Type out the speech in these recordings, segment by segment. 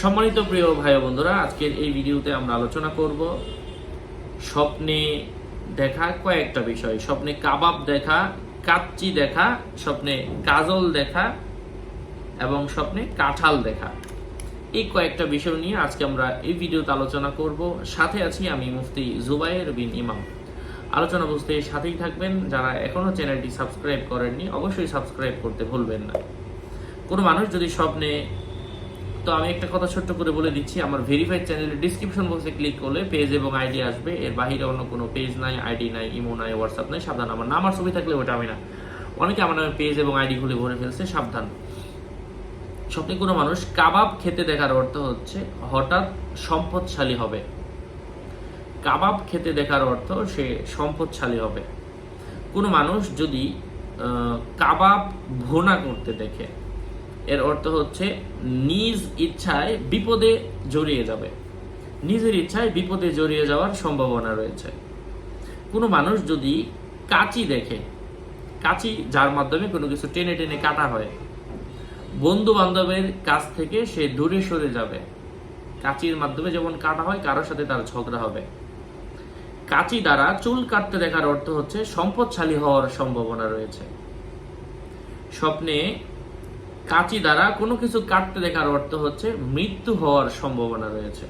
সম্মানিত প্রিয় ভাই বন্ধুরা, আজকের এই ভিডিওতে আমরা আলোচনা করব স্বপ্নে দেখা কয়েকটা বিষয়। স্বপ্নে কাবাব দেখা, কাচ্চি দেখা, স্বপ্নে কাজল দেখা এবং স্বপ্নে কাঁঠাল দেখা। এই কয়েকটা বিষয় নিয়ে আজকে আমরা এই ভিডিওতে আলোচনা করব। সাথে আছি আমি মুফতি জুবাইর বিন ইমাম। আলোচনা বুঝতে সাথেই থাকবেন। যারা এখনও চ্যানেলটি সাবস্ক্রাইব করেননি, অবশ্যই সাবস্ক্রাইব করতে ভুলবেন না। কোনো মানুষ যদি স্বপ্নে তো আমি একটা কথা ছোট্ট করে বলে দিচ্ছি। আমার ভেরিফাইড চ্যানেলের ডিসক্রিপশন বক্সে ক্লিক করলে পেজ এবং আইডি আসবে। এর বাহিরে অন্য কোনো পেজ নাই আইডি নাই ইমো নাই হোয়াটসঅ্যাপ নাই, সাবধান। আমার নাম আর ছবি থাকলে ওটা আমি না। অনেকে আমার নামে পেজ এবং আইডি খুলে ভরে ফেলছে, সাবধান। স্বপ্নে কোনো মানুষ কাবাব খেতে দেখার অর্থ হচ্ছে হঠাৎ সম্পদশালী হবে। কাবাব খেতে দেখার অর্থ সে সম্পদশালী হবে। কোনো মানুষ যদি কাবাব ভোনা করতে দেখে এর অর্থ হচ্ছে নিজ ইচ্ছায় বিপদে জড়িয়ে যাবে। নিজের ইচ্ছায় বিপদে জড়িয়ে যাওয়ার সম্ভাবনা রয়েছে। কোনো মানুষ যদি কাচি দেখে, কাচি যার মাধ্যমে কোনো কিছু টেনে টেনে কাটা হয় বন্ধু বান্ধবের কাছ থেকে সে দূরে সরে যাবে। কাচির মাধ্যমে যেমন কাটা হয়, কারোর সাথে তার ঝগড়া হবে। কাচি দ্বারা চুল কাটতে দেখার অর্থ হচ্ছে সম্পদশালী হওয়ার সম্ভাবনা রয়েছে। স্বপ্নে কাচি দ্বারা কোনো কিছু কাটতে দেখার অর্থ হচ্ছে মৃত্যু হওয়ার সম্ভাবনা রয়েছে।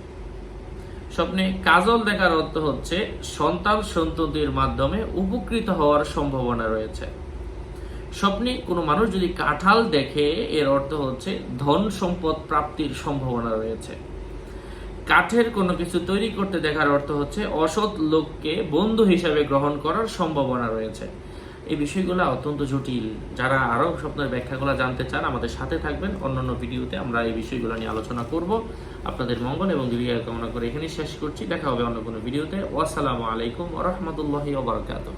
স্বপ্নে কাজল দেখার অর্থ হচ্ছে সন্তান সন্ততির মাধ্যমে উপকৃত হওয়ার সম্ভাবনা রয়েছে। স্বপ্নে কোনো মানুষ যদি কাঁঠাল দেখে, এর অর্থ হচ্ছে ধন সম্পদ প্রাপ্তির সম্ভাবনা রয়েছে। কাঠের কোনো কিছু তৈরি করতে দেখার অর্থ হচ্ছে অসৎ লোককে বন্ধু হিসাবে গ্রহণ করার সম্ভাবনা রয়েছে। এই বিষয়গুলো অত্যন্ত জটিল। যারা আরও স্বপ্নের ব্যাখ্যাগুলো জানতে চান, আমাদের সাথে থাকবেন। অন্যান্য ভিডিওতে আমরা এই বিষয়গুলো নিয়ে আলোচনা করব। আপনাদের মঙ্গল এবং দীর্ঘায় কামনা করে এখানেই শেষ করছি। দেখা হবে অন্য কোনো ভিডিওতে। আসসালামু আলাইকুম রহমতুল্লাহি ওবরাকাতুহ